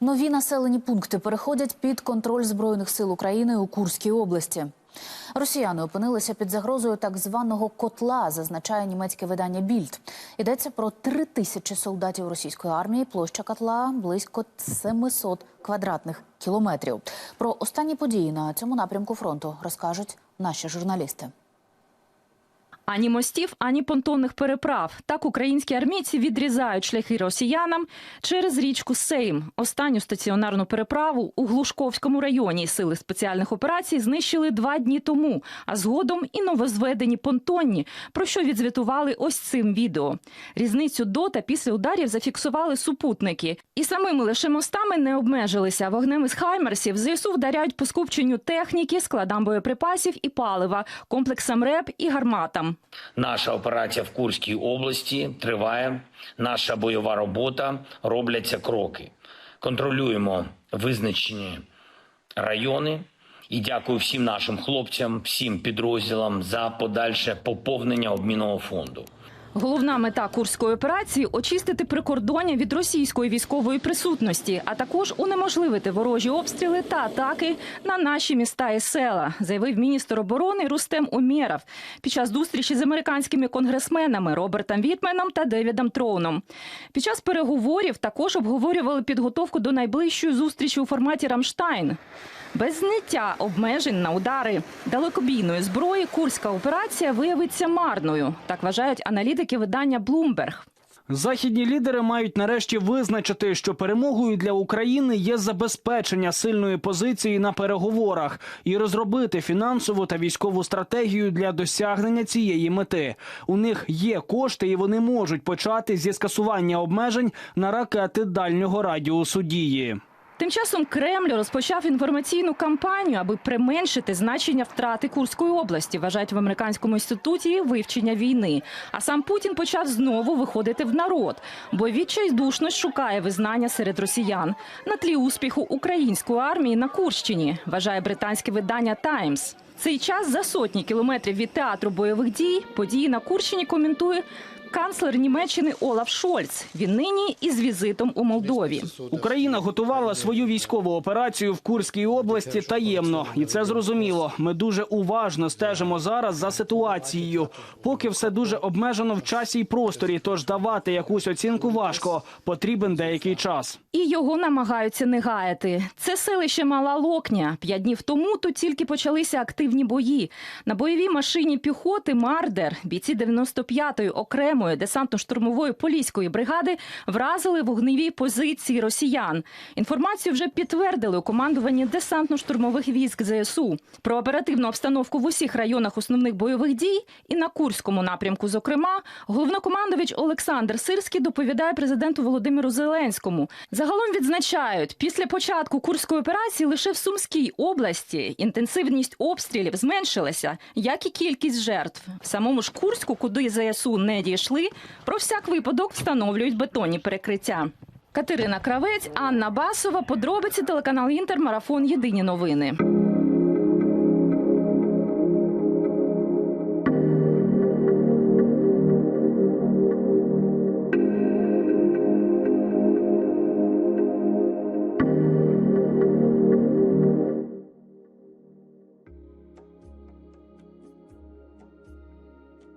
Нові населені пункти переходять під контроль збройних сил України у Курській області. Росіяни опинилися під загрозою так званого котла, зазначає німецьке видання Більд. Йдеться про три тисячі солдатів російської армії. Площа котла близько 700 квадратних кілометрів. Про останні події на цьому напрямку фронту розкажуть наші журналісти. Ані мостів, ані понтонних переправ. Так українські армійці відрізають шляхи росіянам через річку Сейм. Останню стаціонарну переправу у Глушковському районі сили спеціальних операцій знищили два дні тому, а згодом і новозведені понтонні, про що відзвітували ось цим відео. Різницю до та після ударів зафіксували супутники. І самими лише мостами не обмежилися. Вогнем із хаймерсів ЗСУ вдаряють по скупченню техніки, складам боєприпасів і палива, комплексам РЕП і гарматам. Наша операція в Курській області триває. Наша бойова робота робляться кроки. Контролюємо визначені райони. І дякую всім нашим хлопцям, всім підрозділам за подальше поповнення обмінного фонду. Головна мета курської операції очистити прикордоння від російської військової присутності, а також унеможливити ворожі обстріли та атаки на наші міста і села, заявив міністр оборони Рустем Умєров під час зустрічі з американськими конгресменами Робертом Вітменом та Девідом Троуном. Під час переговорів також обговорювали підготовку до найближчої зустрічі у форматі Рамштайн. Без зняття обмежень на удари далекобійної зброї курська операція виявиться марною. Так вважають аналітики видання Bloomberg. Західні лідери мають нарешті визначити, що перемогою для України є забезпечення сильної позиції на переговорах і розробити фінансову та військову стратегію для досягнення цієї мети. У них є кошти, і вони можуть почати зі скасування обмежень на ракети дальнього радіусу дії. Тим часом Кремль розпочав інформаційну кампанію, аби применшити значення втрати Курської області, вважають в американському інституті вивчення війни. А сам Путін почав знову виходити в народ, бо відчайдушно шукає визнання серед росіян на тлі успіху української армії на Курщині, вважає британське видання Таймс. Цей час за сотні кілометрів від театру бойових дій події на Курщині коментує канцлер Німеччини Олаф Шольц. Він нині із візитом у Молдові. Україна готувала свою військову операцію в Курській області таємно, і це зрозуміло. Ми дуже уважно стежимо зараз за ситуацією. Поки все дуже обмежено в часі і просторі, тож давати якусь оцінку важко. Потрібен деякий час. І його намагаються не гаяти. Це селище Мала Локня. П'ять днів тому тут тільки почалися активні бої. На бойовій машині піхоти Мардер бійці 95-ї окремої десантно-штурмової поліської бригади вразили вогневі позиції росіян. Інформацію вже підтвердили у командуванні десантно-штурмових військ ЗСУ. Про оперативну обстановку в усіх районах основних бойових дій і на Курському напрямку, зокрема, головнокомандувач Олександр Сирський доповідає президенту Володимиру Зеленському. Загалом відзначають, після початку курської операції лише в Сумській області інтенсивність обстрілів зменшилася, як і кількість жертв. В самому ж Курську, куди ЗСУ не дійшли, про всяк випадок встановлюють бетонні перекриття. Катерина Кравець, Анна Басова, подробиці телеканал Інтер, марафон Єдині новини.